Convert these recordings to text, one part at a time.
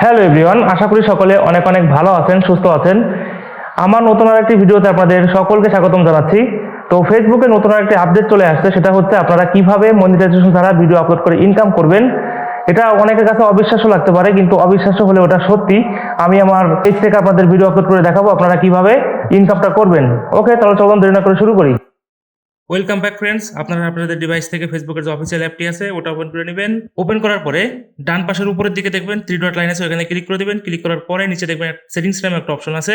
Hello everyone, আশা করি সকলে অনেক অনেক ভালো আছেন, সুস্থ আছেন। আমার নতুন আর একটি ভিডিওতে আপনাদের সকলকে স্বাগতম জানাচ্ছি। তো ফেসবুকে নতুন আর একটি আপডেট চলে আসছে, সেটা হচ্ছে আপনারা কীভাবে মনিটাইজেশন ছাড়া ভিডিও আপলোড করে ইনকাম করবেন। এটা অনেকের কাছে অবিশ্বাস্য লাগতে পারে, কিন্তু অবিশ্বাস্য হলে ওটা সত্যি। আমি আমার পেজ থেকে আপনাদের ভিডিও আপলোড করে দেখাবো, আপনারা কীভাবে ইনকামটা করবেন। ওকে তাহলে চলুন দেরি না করে শুরু করি। ওয়েলকাম ব্যাক ফ্রেন্ডস আপনারা আপনাদের ডিভাইস থেকে ফেসবুকের যে অফিসিয়াল অ্যাপটি আছে, ওটা ওপেন করে নেবেন। ওপেন করার পরে ডান পাশের উপরের দিকে দেখবেন থ্রি ডট লাইন আছে ওখানে ক্লিক করে দেবেন। ক্লিক করার পরে নিচে দেখবেন সেটিংস নামে একটা অপশন আছে।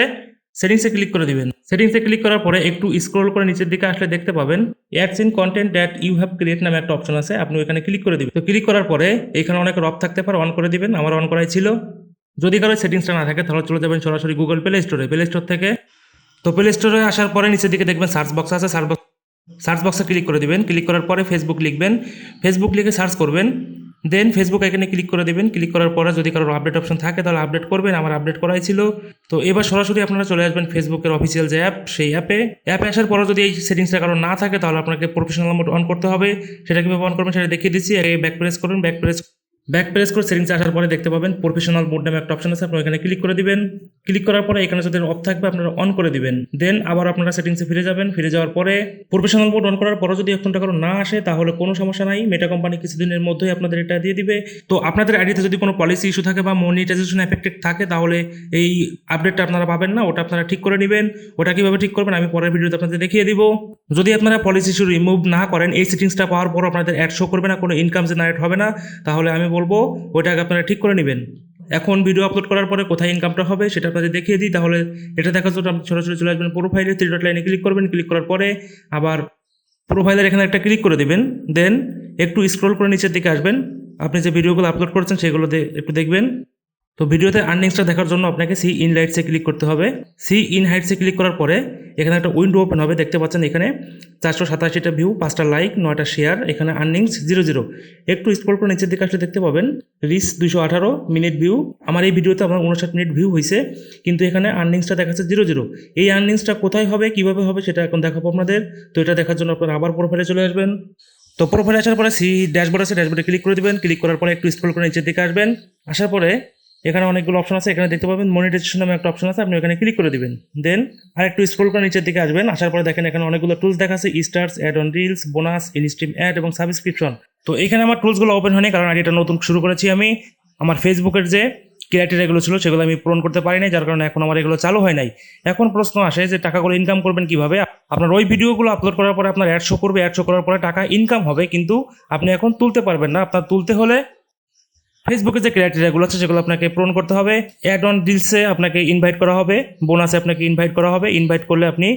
সেটিংসে ক্লিক করে দিবেন। সেটিংসে ক্লিক করার পরে একটু স্ক্রল করে নিচের দিকে আসলে দেখতে পাবেন ads in content that you have create নামে একটা অপশন আছে। আপনি ওখানে ক্লিক করে দিবেন। তো ক্লিক করার পরে এখানে অনেক অফ থাকতে পারে অন করে দিবেন। আমার অন করাই ছিল। যদি কারও সেটিংসটা না থাকে, তাহলে চলে যাবেন সরাসরি গুগল প্লে স্টোরে প্লে স্টোর থেকে। তো প্লে স্টোরে আসার পরে নিচের দিকে দেখবেন সার্চ বক্স আছে। সার্চ বক্স সার্চ বক্সে ক্লিক করে দিবেন। ক্লিক করার পরে ফেসবুক লিখবেন। ফেসবুক লিখে সার্চ করবেন। দেন ফেসবুক এখানে ক্লিক করে দেবেন। ক্লিক করার পরে যদি কারোর আপডেট অপশন থাকে, তাহলে আপডেট করবেন। আমার আপডেট করাই ছিল। তো এবার সরাসরি আপনারা চলে আসবেন ফেসবুকের অফিসিয়াল যে অ্যাপ সেই অ্যাপে অ্যাপে আসার পরে যদি এই সেটিংসটা কারও না থাকে, তাহলে আপনাকে প্রফেশনাল মোড অন করতে হবে। সেটা কীভাবে অন করবেন, সেটা দেখিয়ে দিচ্ছি। আগে ব্যাক প্রেস করুন। ব্যাক প্রেস ব্যাক প্রেস করে সেটিংসে আসার পরে দেখতে পাবেন প্রফেশনাল মোড নামে একটা অপশন আছে। আপনি এখানে ক্লিক করে দিবেন। ক্লিক করার পরে এখানে যদি অফ থাকবে, আপনারা অন করে দিবেন। দেন আবার আপনারা সেটিংসে ফিরে যাবেন। ফিরে যাওয়ার পরে প্রফেশনাল মোড অন করার পরে যদি এখনটা কারও না আসে, তাহলে কোনো সমস্যা নাই। মেটা কোম্পানি কিছুদিনের মধ্যেই আপনাদের এটা দিয়ে দিবে। তো আপনাদের আইডিতে যদি কোনো পলিসি ইস্যু থাকে বা মনিটাইজেশন এফেক্টেড থাকে, তাহলে এই আপডেটটা আপনারা পাবেন না। ওটা আপনারা ঠিক করে নেবেন। ওটা কীভাবে ঠিক করবেন, আমি পরের ভিডিওতে আপনাদের দেখিয়ে দিব। যদি আপনারা পলিসি ইস্যু রিমুভ না করেন, এই সেটিংসটা পাওয়ার পর আপনাদের অ্যাড শো করবে না, কোনো ইনকাম জেনারেট হবে না। তাহলে আমি বলব, ওইটাকে আপনারা ঠিক করে নেবেন। এখন ভিডিও আপলোড করার পরে কোথায় ইনকামটা হবে সেটা আপনাদের দেখিয়ে দিই। তাহলে এটা দেখার জন্য আপনি ছোটো চলে আসবেন প্রোফাইলে থ্রি ডট লাইনে ক্লিক করবেন। ক্লিক করার পরে আবার প্রোফাইলের এখানে একটা ক্লিক করে দেবেন। দেন একটু স্ক্রল করে নিচের দিকে আসবেন। আপনি যে ভিডিওগুলো আপলোড করেছেন সেগুলো একটু দেখবেন। তো ভিডিওতে আর্নিংসটা দেখার জন্য আপনাকে সি ইন লাইটসে ক্লিক করতে হবে। সি ইন হাইটসে ক্লিক করার পরে এখানে একটা উইন্ডো ওপেন হবে, দেখতে পাচ্ছেন এখানে চারশো সাতাশিটা ভিউ পাঁচটা লাইক নয়টা শেয়ার এখানে আর্নিংস জিরো জিরো একটু স্ক্রল করে নিচের দিকে আসলে দেখতে পাবেন রিস দুশো আঠারো মিনিট ভিউ আমার এই ভিডিওতে আমার উনষাট মিনিট ভিউ হয়েছে, কিন্তু এখানে আর্নিংসটা দেখাচ্ছে জিরো জিরো এই আর্নিংসটা কোথায় হবে, কীভাবে হবে সেটা এখন দেখাবো আপনাদের। তো এটা দেখার জন্য আপনারা আবার প্রোফাইলে চলে আসবেন। তো প্রোফাইলে আসার পরে সি ড্যাশবোর্ড আছে ড্যাশবোর্ডে ক্লিক করে দিবেন। ক্লিক করার পরে একটু স্ক্রল করে নিচের দিকে আসবেন। আসার পরে এখানে অনেকগুলো অপশন আছে, এখানে দেখতে পাবেন মনিটাইজেশন নামে একটা অপশন আছে, আপনি এখানে ক্লিক করে দিবেন। দেন আর একটু স্ক্রল করে নিচের দিকে আসবেন, আসার পরে দেখেন এখানে অনেকগুলো টুলস দেখাচ্ছে stars ad on reels bonus instream ad এবং সাবস্ক্রিপশন তো এখানে আমার টুলসগুলো ওপেন হয়নি, কারণ এটা নতুন শুরু করেছি আমি। আমার ফেসবুকের যে ক্রিয়াটিভিগুলো ছিল, সেগুলো আমি পূরণ করতে পারি নাই যার কারণে এখন আমার এগুলো চালু হয় নাই। এখন প্রশ্ন আসে যে টাকাগুলো ইনকাম করবেন কীভাবে? আপনার ওই ভিডিওগুলো আপলোড করার পরে আপনার অ্যাড শো করবে অ্যাড শো করার পরে টাকা ইনকাম হবে, কিন্তু আপনি এখন তুলতে পারবেন না। আপনার তুলতে হলে ফেসবুকে যে ক্রাইটেরিয়াগুলো আছে, সেগুলো আপনাকে পূরণ করতে হবে। অ্যাড অন ডিলসে আপনাকে ইনভাইট করা হবে। বোনাসে আপনাকে ইনভাইট করা হবে। ইনভাইট করলে আপনি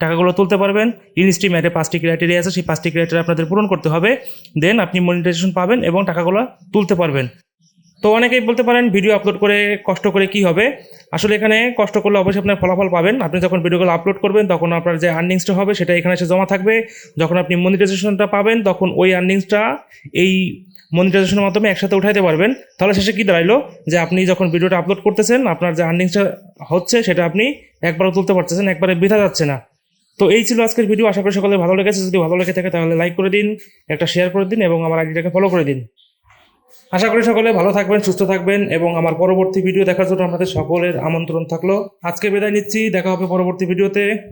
টাকাগুলো তুলতে পারবেন। ইনস্ট্রিম অ্যাডে পাঁচটি ক্রাইটেরিয়া আছে। সেই পাঁচটি ক্রাইটেরিয়া আপনাদের পূরণ করতে হবে। দেন আপনি মনিটাইজেশন পাবেন এবং টাকাগুলো তুলতে পারবেন। তো অনেকেই বলতে পারেন ভিডিও আপলোড করে কষ্ট করে কি হবে? আসলে এখানে কষ্ট করলে অবশ্যই আপনার ফলাফল পাবেন। আপনি যখন ভিডিওগুলো আপলোড করবেন, তখন আপনার যে আর্নিংসটা হবে, সেটা এখানে এসে জমা থাকবে। যখন আপনি মনিটাইজেশনটা পাবেন, তখন ওই আর্নিংসটা এই মনিটাইজেশনের মাধ্যমে একসাথে উঠাইতে পারবেন। তাহলে শেষে কি দাঁড়াইলো? যে আপনি যখন ভিডিওটা আপলোড করতেছেন, আপনার যে আর্নিংসটা হচ্ছে, সেটা আপনি একবারও তুলতে পারতেছেন, একবারে বৃথা যাচ্ছে না। তো এই ছিল আজকের ভিডিও আশা করি সকলে ভালো লেগেছে। যদি ভালো লেগে থাকে, তাহলে লাইক করে দিন, একটা শেয়ার করে দিন, এবং আমার আইডিটাকে ফলো করে দিন। আশা করি সকলে ভালো থাকবেন, সুস্থ থাকবেন এবং আমার পরবর্তী ভিডিও দেখার জন্য আপনাদের সকলের আমন্ত্রণ থাকল। আজকে বিদায় নিচ্ছি, দেখা হবে পরবর্তী ভিডিওতে।